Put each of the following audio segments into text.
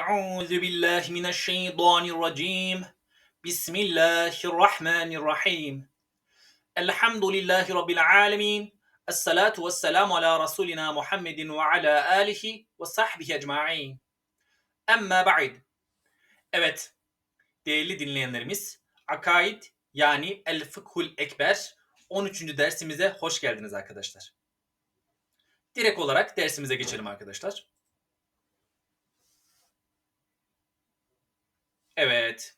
أعوذ بالله من الشيطان الرجيم بسم الله الرحمن الرحيم الحمد لله رب العالمين الصلاة والسلام على رسولنا محمد وعلى آله وصحبه أجمعين Amma ba'd. Evet, değerli dinleyenlerimiz, Akaid yani El Fıkhul Ekber 13. dersimize hoş geldiniz arkadaşlar. Direkt olarak dersimize geçelim arkadaşlar. Evet.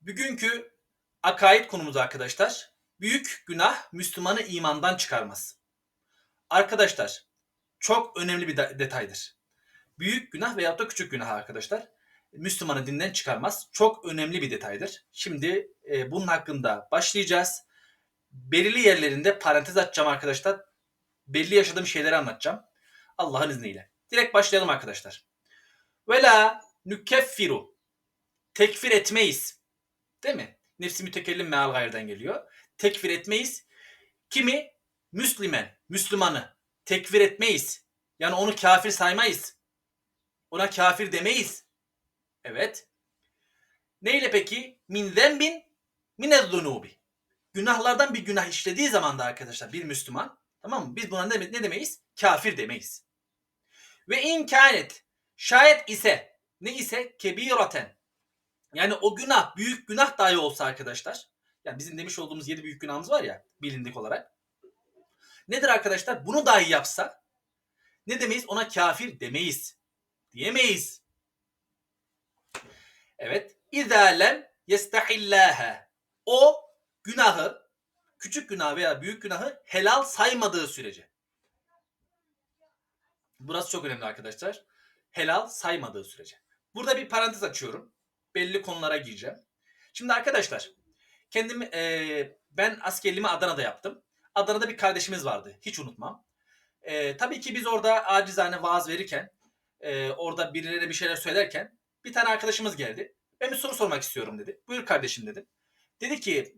Bugünkü akaid konumuz arkadaşlar. Büyük günah Müslümanı imandan çıkarmaz. Arkadaşlar çok önemli bir de- detaydır. Büyük günah veyahut da küçük günah arkadaşlar. Müslümanı dinden çıkarmaz. Çok önemli bir detaydır. Şimdi e, bunun hakkında başlayacağız. Belirli yerlerinde parantez açacağım arkadaşlar. Belli yaşadığım şeyleri anlatacağım. Allah'ın izniyle. Direkt başlayalım arkadaşlar. Ve la nükeffiru tekfir etmeyiz. Değil mi? Nefsi mütekellim meal gayrden geliyor. Tekfir etmeyiz. Kimi? Müslümen, Müslümanı. Tekfir etmeyiz. Yani onu kafir saymayız. Ona kafir demeyiz. Evet. Neyle peki? Min zembin minez zunubi. Günahlardan bir günah işlediği zaman da arkadaşlar bir Müslüman tamam mı? Biz buna ne, ne demeyiz? Kafir demeyiz. Ve in kânet şayet ise ne ise kebiraten yani o günah büyük günah dahi olsa arkadaşlar. Yani bizim demiş olduğumuz yedi büyük günahımız var ya bilindik olarak. Nedir arkadaşlar? Bunu dahi yapsa ne demeyiz? Ona kafir demeyiz. Diyemeyiz. Evet. İzâ lem yestahillâhe. O günahı, küçük günah veya büyük günahı helal saymadığı sürece. Burası çok önemli arkadaşlar. Helal saymadığı sürece. Burada bir parantez açıyorum belli konulara gireceğim. Şimdi arkadaşlar kendim e, ben askerliğimi Adana'da yaptım. Adana'da bir kardeşimiz vardı. Hiç unutmam. E, tabii ki biz orada acizane vaaz verirken e, orada birilerine bir şeyler söylerken bir tane arkadaşımız geldi. Ben bir soru sormak istiyorum dedi. Buyur kardeşim dedim. Dedi ki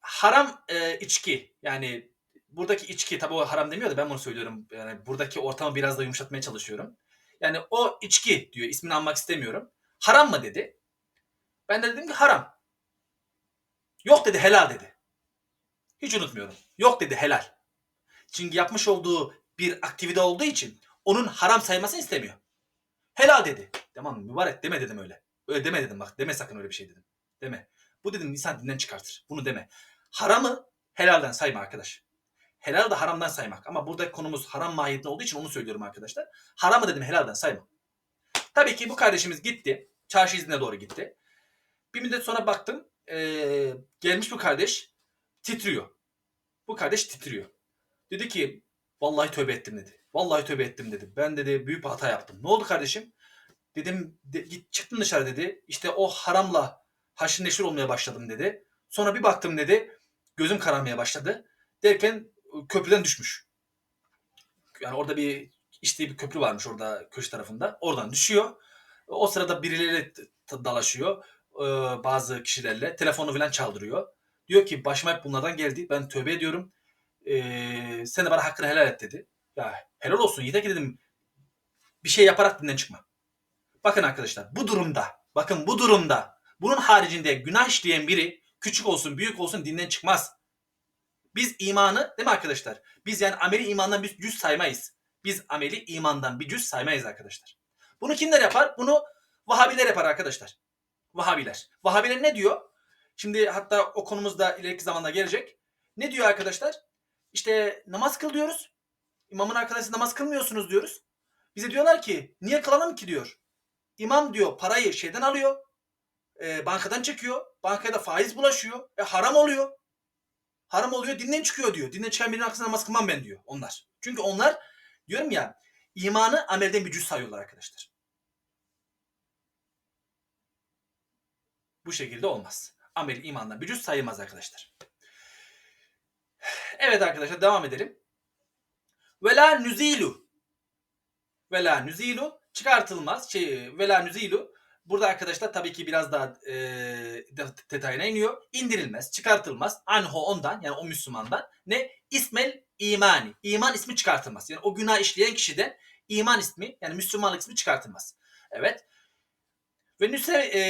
haram e, içki yani buradaki içki tabii o haram demiyor da ben bunu söylüyorum. Yani buradaki ortamı biraz da yumuşatmaya çalışıyorum. Yani o içki diyor ismini almak istemiyorum. Haram mı dedi. Ben de dedim ki haram. Yok dedi helal dedi. Hiç unutmuyorum. Yok dedi helal. Çünkü yapmış olduğu bir aktivite olduğu için onun haram saymasını istemiyor. Helal dedi. Tamam mübarek deme dedim öyle. Öyle deme dedim bak deme sakın öyle bir şey dedim. Deme. Bu dedim insan dinden çıkartır. Bunu deme. Haramı helalden sayma arkadaş. Helal da haramdan saymak. Ama buradaki konumuz haram mahiyetli olduğu için onu söylüyorum arkadaşlar. Haramı dedim helalden sayma. Tabii ki bu kardeşimiz gitti. Çarşı iznine doğru gitti. Bir müddet sonra baktım. eee, gelmiş bu kardeş titriyor. Bu kardeş titriyor. Dedi ki vallahi tövbe ettim dedi. Vallahi tövbe ettim dedi. Ben dedi büyük bir hata yaptım. Ne oldu kardeşim? Dedim de, git çıktım dışarı dedi. İşte o haramla haşır neşir olmaya başladım dedi. Sonra bir baktım dedi. Gözüm kararmaya başladı. Derken köprüden düşmüş. Yani orada bir işte bir köprü varmış orada köşe tarafında. Oradan düşüyor. O sırada birileri dalaşıyor. Bazı kişilerle. Telefonu falan çaldırıyor. Diyor ki başıma hep bunlardan geldi. Ben tövbe ediyorum. Ee, sen de bana hakkını helal et dedi. Ya helal olsun. Yeter ki dedim bir şey yaparak dinden çıkma. Bakın arkadaşlar bu durumda bakın bu durumda bunun haricinde günah işleyen biri küçük olsun büyük olsun dinden çıkmaz. Biz imanı değil mi arkadaşlar? Biz yani ameli imandan bir cüz saymayız. Biz ameli imandan bir cüz saymayız arkadaşlar. Bunu kimler yapar? Bunu Vahabiler yapar arkadaşlar. Vahabiler. Vahabiler ne diyor? Şimdi hatta o konumuzda ileriki zamanda gelecek. Ne diyor arkadaşlar? İşte namaz kıl diyoruz. İmamın arkadaşı namaz kılmıyorsunuz diyoruz. Bize diyorlar ki niye kılalım ki diyor. İmam diyor parayı şeyden alıyor. e, bankadan çekiyor. Bankaya da faiz bulaşıyor. E, haram oluyor. Haram oluyor dinden çıkıyor diyor. Dinden çıkan birinin arkasında namaz kılmam ben diyor onlar. Çünkü onlar diyorum ya imanı amelden bir cüz sayıyorlar arkadaşlar. Bu şekilde olmaz. Amel imandan bir cüz sayılmaz arkadaşlar. Evet arkadaşlar devam edelim. Vela nüzilu. Vela nüzilu çıkartılmaz. Şey, vela nüzilu. Burada arkadaşlar tabii ki biraz daha e, det- detayına iniyor. İndirilmez, çıkartılmaz. Anho ondan yani o Müslümandan. Ne? İsmel imani. İman ismi çıkartılmaz. Yani o günah işleyen kişiden iman ismi yani Müslümanlık ismi çıkartılmaz. Evet. Ve nüse e,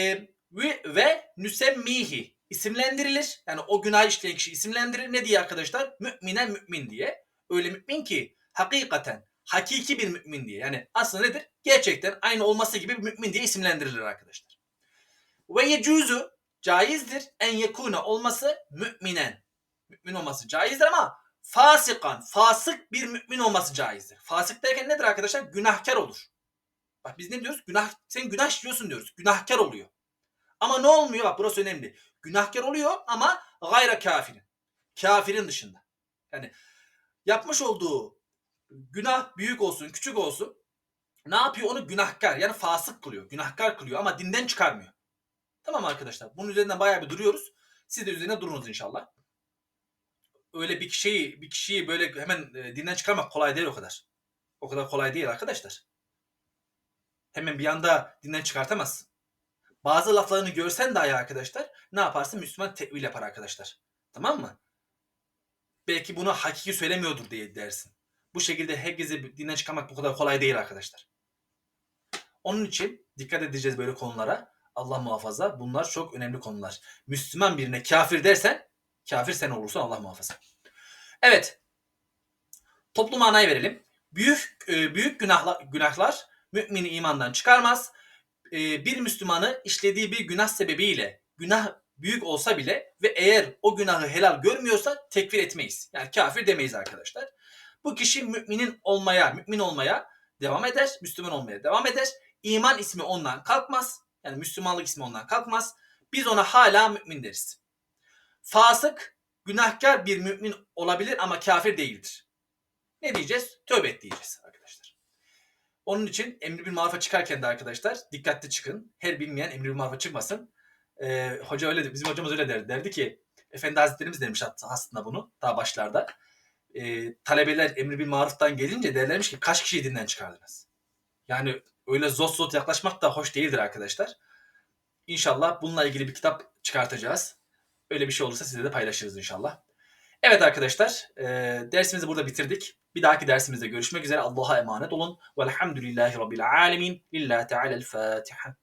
ve, ve nüsemmihi isimlendirilir. Yani o günah işleyen kişi isimlendirir. Ne diye arkadaşlar? Müminen mümin diye. Öyle mümin ki hakikaten hakiki bir mümin diye. Yani aslında nedir? Gerçekten aynı olması gibi bir mümin diye isimlendirilir arkadaşlar. Ve yecuzu caizdir en yekuna olması müminen. Mümin olması caizdir ama fasikan, fasık bir mümin olması caizdir. Fasık derken nedir arkadaşlar? Günahkar olur. Bak biz ne diyoruz? Günah, sen günah işliyorsun diyoruz. Günahkar oluyor. Ama ne olmuyor? Bak burası önemli. Günahkar oluyor ama gayra kafirin. Kafirin dışında. Yani yapmış olduğu günah büyük olsun, küçük olsun ne yapıyor? Onu günahkar yani fasık kılıyor. Günahkar kılıyor ama dinden çıkarmıyor. Tamam arkadaşlar. Bunun üzerinden bayağı bir duruyoruz. Siz de üzerine durunuz inşallah. Öyle bir kişiyi bir kişiyi böyle hemen e, dinden çıkarmak kolay değil o kadar. O kadar kolay değil arkadaşlar. Hemen bir anda dinden çıkartamazsın. Bazı laflarını görsen dahi arkadaşlar ne yaparsın? Müslüman tevil yapar arkadaşlar. Tamam mı? Belki bunu hakiki söylemiyordur diye dersin. Bu şekilde herkesi dinden çıkarmak bu kadar kolay değil arkadaşlar. Onun için dikkat edeceğiz böyle konulara. Allah muhafaza bunlar çok önemli konular. Müslüman birine kafir dersen kafir sen olursun Allah muhafaza. Evet. Toplu manayı verelim. Büyük e, büyük günahlar, günahlar mümini imandan çıkarmaz. E, bir Müslümanı işlediği bir günah sebebiyle günah büyük olsa bile ve eğer o günahı helal görmüyorsa tekfir etmeyiz. Yani kafir demeyiz arkadaşlar. Bu kişi müminin olmaya, mümin olmaya devam eder, Müslüman olmaya devam eder. İman ismi ondan kalkmaz. Yani Müslümanlık ismi ondan kalkmaz. Biz ona hala mümin deriz. Fasık, günahkar bir mümin olabilir ama kafir değildir. Ne diyeceğiz? Tövbe et diyeceğiz arkadaşlar. Onun için emri bir marufa çıkarken de arkadaşlar dikkatli çıkın. Her bilmeyen emri bir marufa çıkmasın. Ee, hoca öyle bizim hocamız öyle derdi. Derdi ki Efendi Hazretlerimiz demiş aslında bunu daha başlarda. Ee, talebeler emri bir maruftan gelince derlermiş ki kaç kişiyi dinden çıkardınız? Yani öyle zot zot yaklaşmak da hoş değildir arkadaşlar. İnşallah bununla ilgili bir kitap çıkartacağız. Öyle bir şey olursa size de paylaşırız inşallah. Evet arkadaşlar e, dersimizi burada bitirdik. Bir dahaki dersimizde görüşmek üzere. Allah'a emanet olun. Velhamdülillahi Rabbil alemin. Lillahi Teala'l Fatiha.